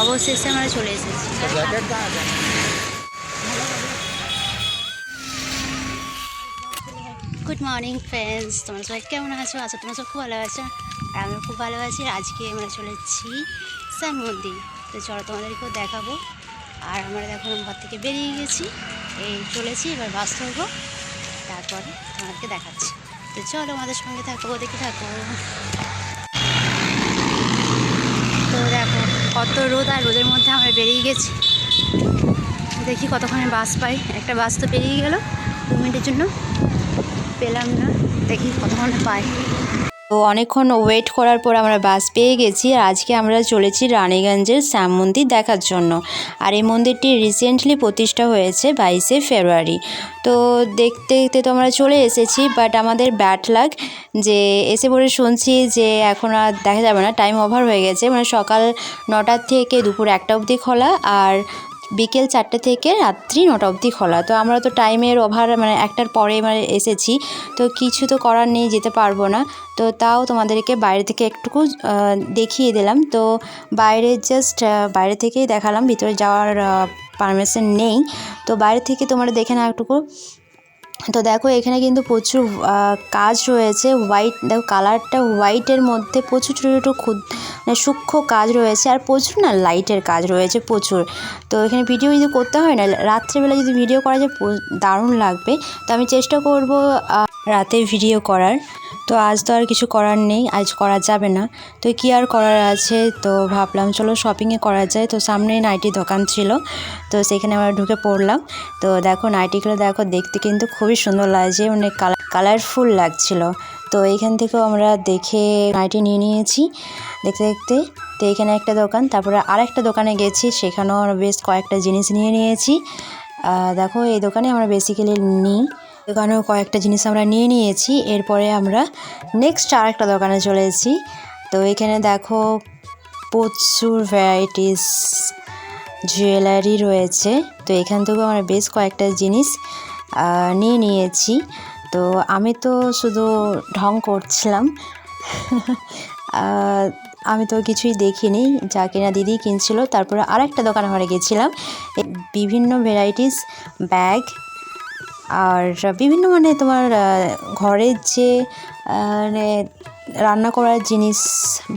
অবশেষে আমরা চলে এসেছি। গুড মর্নিং ফ্রেন্ডস তোমরা সবাই কেমন আছো? আছো তোমরা সব খুব ভালো আছো। আর আমি খুব ভালো আছি। আজকে আমরা চলে এসেছি শ্যাম মন্দির। তো চলো তোমাদেরকেও দেখাবো। আর আমরা এখন ঘর থেকে বেরিয়ে গেছি। এই চলেছি এবার বাস ধরবো। তারপরে তোমাদেরকে দেখাচ্ছি। তো চলো আমাদের সঙ্গে থাকো দেখে থাকো। কত রোদ আর রোদের মধ্যে আমরা বেরিয়ে গেছি। দেখি কতক্ষণে বাস পাই। একটা বাস তো পেরিয়ে গেল। দু মিনিটের জন্য পেলাম না। দেখি কতক্ষণে পাই। তো অনেকক্ষণ ওয়েট করার পর আমরা বাস পেয়ে গেছি আর আজকে আমরা চলেছি রানীগঞ্জের শ্যাম মন্দির দেখার জন্য। আর এই মন্দিরটি রিসেন্টলি প্রতিষ্ঠা হয়েছে বাইশে ফেব্রুয়ারি। তো দেখতে দেখতে তো আমরা চলে এসেছি বাট আমাদের ব্যাট লাগ যে এসে পরে শুনছি যে এখন আর দেখা যাবে না টাইম ওভার হয়ে গেছে। মানে সকাল নটার থেকে দুপুর একটা অবধি খোলা আর বিকেল চারটে থেকে রাত্রি নটা অবধি খোলা। তো আমরা তো টাইমের ওভার মানে একটার পরে মানে এসেছি। তো কিছু তো করার নেই, যেতে পারব না। তো তাও তোমাদেরকে বাইরে থেকে একটুকু দেখিয়ে দিলাম। তো বাইরে জাস্ট বাইরে থেকেই দেখালাম, ভিতরে যাওয়ার পারমিশন নেই। তো বাইরে থেকে তোমরা দেখে না একটুকু। তো দেখো, এখানে কিন্তু প্রচুর কাজ রয়েছে। হোয়াইট দেখো কালারটা হোয়াইটের মধ্যে প্রচুর ছোটো ছোটো সূক্ষ্ম কাজ রয়েছে আর প্রচুর না লাইটের কাজ রয়েছে প্রচুর। তো এখানে ভিডিও যদি করতে হয় না, রাত্রেবেলা যদি ভিডিও করা যায় দারুণ লাগবে। তো আমি চেষ্টা করব রাতে ভিডিও করার। তো আজ তো আর কিছু করার নেই, আজ করা যাবে না। তো কি আর করার আছে? তো ভাবলাম চলো শপিংয়ে করা যায়। তো সামনে নাইটি দোকান ছিল। তো সেখানে আমরা ঢুকে পড়লাম। তো দেখো নাইটিগুলো দেখো, দেখতে কিন্তু খুবই সুন্দর লাগছে মানে কালারফুল লাগছিল। তো এইখান থেকেও আমরা দেখে নাইটি নিয়ে নিয়েছি। দেখতে দেখতে, তো এখানে একটা দোকান, তারপরে আরেকটা দোকানে গেছি, সেখানেও আমরা বেশ কয়েকটা জিনিস নিয়ে নিয়েছি। দেখো, এই দোকানে আমরা বেসিক্যালি নিই। দোকানেও কয়েকটা জিনিস আমরা নিয়ে নিয়েছি, এরপরে আমরা নেক্সট আরেকটা দোকানে চলে এসেছি। তো এখানে দেখো, প্রচুর ভ্যারাইটিস জুয়েলারি রয়েছে। তো এখান থেকেও আমরা বেশ কয়েকটা জিনিস নিয়ে নিয়েছি। তো আমি তো শুধু ঢং করছিলাম। আমি তো কিছুই দেখিনি, যা কিনা দিদি কিনছিল। তারপরে আরেকটা দোকানে ঘরে গেছিলাম। বিভিন্ন ভ্যারাইটিস ব্যাগ আর বিভিন্ন মানে তোমার ঘরের যে মানে রান্না করার জিনিস,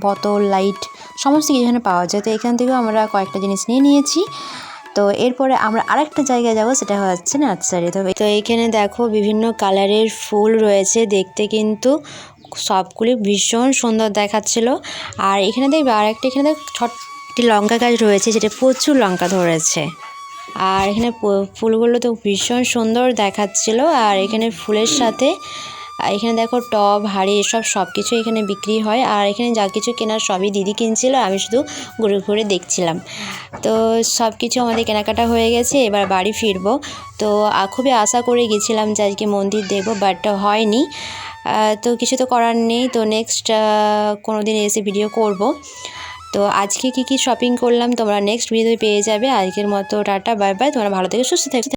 বোতল লাইট সমস্ত কিছু এখানে পাওয়া যায়। তো এখান থেকেও আমরা কয়েকটা জিনিস নিয়ে নিয়েছি। তো এরপরে আমরা আরেকটা জায়গায় যাব, সেটা হচ্ছে নার্সারি। তবে তো এখানে দেখো বিভিন্ন কালারের ফুল রয়েছে, দেখতে কিন্তু সবগুলি ভীষণ সুন্দর দেখাচ্ছিল। আর এখানে দেখবে আর একটা এখানে দেখ ছটি লঙ্কা গাছ রয়েছে, যেটা প্রচুর লঙ্কা ধরেছে। আর এখানে ফুলগুলো তো ভীষণ সুন্দর দেখাচ্ছিল। আর এখানে ফুলের সাথে আর এখানে দেখো টব, হাড়ি, এসব সব কিছু এখানে বিক্রি হয়। আর এখানে যা কিছু কেনার সবই দিদি কিনছিল, আমি শুধু ঘুরে ঘুরে দেখছিলাম। তো সব কিছু আমাদের কেনাকাটা হয়ে গেছে, এবার বাড়ি ফিরবো। তো খুবই আশা করে গেছিলাম যে আজকে মন্দির দেখব বাট হয়নি। তো কিছু তো করার নেই, তো নেক্সট কোনো দিন এসে ভিডিও করব। তো আজকে কি কি শপিং করলাম, তোমরা নেক্সট ভিডিও পেয়ে যাবে। আজকের মতো টাটা বাই বাই তোমরা ভালো থেকে, সুস্থ থেকো।